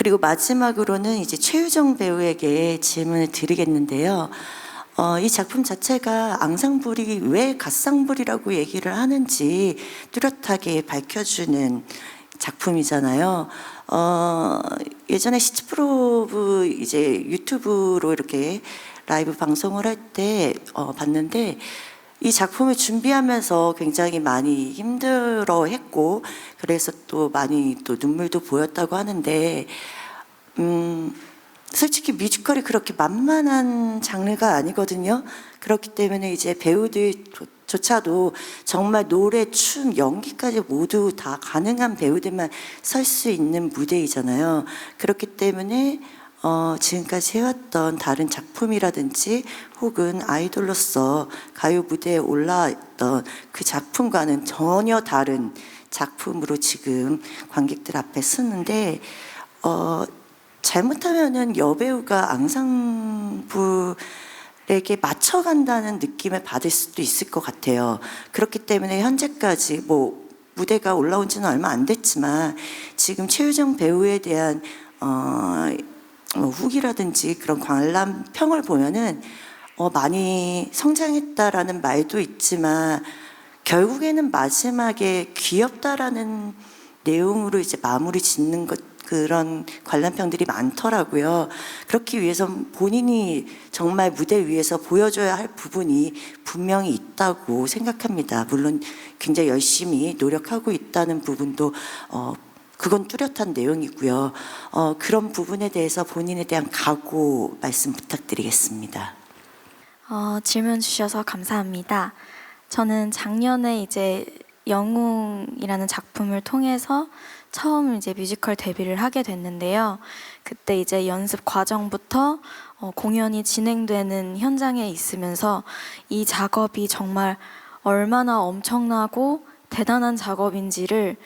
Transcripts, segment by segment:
그리고 마지막으로는 이제 최유정 배우에게 질문을 드리겠는데요. 어, 이 작품 자체가 앙상블이 왜 갓상블이라고 얘기를 하는지 뚜렷하게 밝혀주는 작품이잖아요. 어, 예전에 시츠프로브 이제 유튜브로 이렇게 라이브 방송을 할때 어, 봤는데 이 작품을 준비하면서 굉장히 많이 힘들어 했고 그래서 또 많이 또 눈물도 보였다고 하는데 음, 솔직히 뮤지컬이 그렇게 만만한 장르가 아니거든요. 그렇기 때문에 이제 배우들조차도 정말 노래, 춤, 연기까지 모두 다 가능한 배우들만 설 수 있는 무대이잖아요. 그렇기 때문에 어, 지금까지 해왔던 다른 작품이라든지 혹은 아이돌로서 가요 무대에 올라왔던 그 작품과는 전혀 다른 작품으로 지금 관객들 앞에 서는데 어, 잘못하면은 여배우가 앙상블에게 맞춰간다는 느낌을 받을 수도 있을 것 같아요. 그렇기 때문에 현재까지 뭐 무대가 올라온 지는 얼마 안 됐지만 지금 최유정 배우에 대한 어, 뭐 후기라든지 그런 관람 평을 보면은 어, 많이 성장했다라는 말도 있지만 결국에는 마지막에 귀엽다라는 내용으로 이제 마무리 짓는 것 그런 관람평들이 많더라고요. 그렇기 위해서 본인이 정말 무대 위에서 보여줘야 할 부분이 분명히 있다고 생각합니다. 물론 굉장히 열심히 노력하고 있다는 부분도 어, 그건 뚜렷한 내용이고요. 어, 그런 부분에 대해서 본인에 대한 각오 말씀 부탁드리겠습니다. 어, 질문 주셔서 감사합니다. 저는 작년에 이제 영웅이라는 작품을 통해서 처음 이제 뮤지컬 데뷔를 하게 됐는데요. 그때 이제 연습 과정부터 어, 공연이 진행되는 현장에 있으면서 이 작업이 정말 얼마나 엄청나고 대단한 작업인지를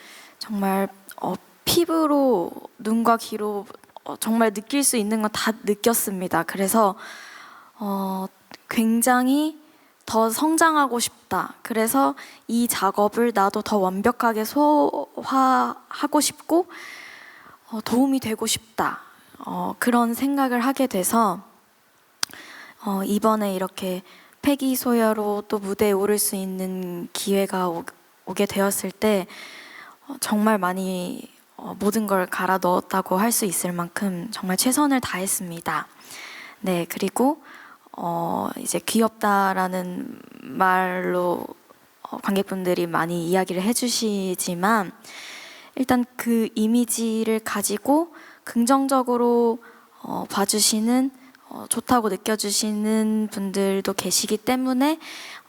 정말 어, 피부로 눈과 귀로 어, 정말 느낄 수 있는 건 다 느꼈습니다. 그래서 어, 굉장히 더 성장하고 싶다. 그래서 이 작업을 나도 더 완벽하게 소화하고 싶고 어, 도움이 되고 싶다. 어, 그런 생각을 하게 돼서 어, 이번에 이렇게 패기 소여로 또 무대에 오를 수 있는 기회가 오, 오게 되었을 때 어, 정말 많이 어, 모든 걸 갈아 넣었다고 할 수 있을 만큼 정말 최선을 다했습니다. 네, 그리고 어, 이제 귀엽다라는 말로 어, 관객분들이 많이 이야기를 해주시지만 일단 그 이미지를 가지고 긍정적으로 어, 봐주시는 어, 좋다고 느껴주시는 분들도 계시기 때문에 어,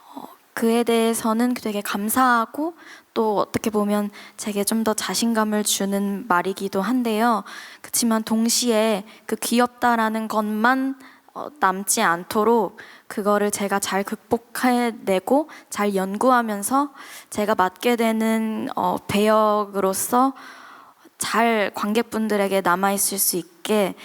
그에 대해서는 되게 감사하고 또 어떻게 보면 제게 좀 더 자신감을 주는 말이기도 한데요. 그렇지만 동시에 그 귀엽다라는 것만 어, 남지 않도록 그거를 제가 잘 극복해내고 잘 연구하면서 제가 맡게 되는 어, 배역으로서 잘 관객분들에게 남아있을 수 있게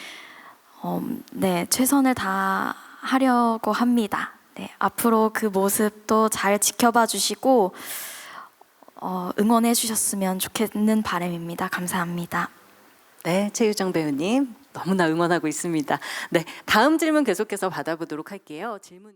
어, 네, 최선을 다 하려고 합니다. 네, 앞으로 그 모습도 잘 지켜봐 주시고 어, 응원해 주셨으면 좋겠는 바람입니다. 감사합니다. 네, 최유정 배우님 너무나 응원하고 있습니다. 네, 다음 질문 계속해서 받아보도록 할게요. 질문.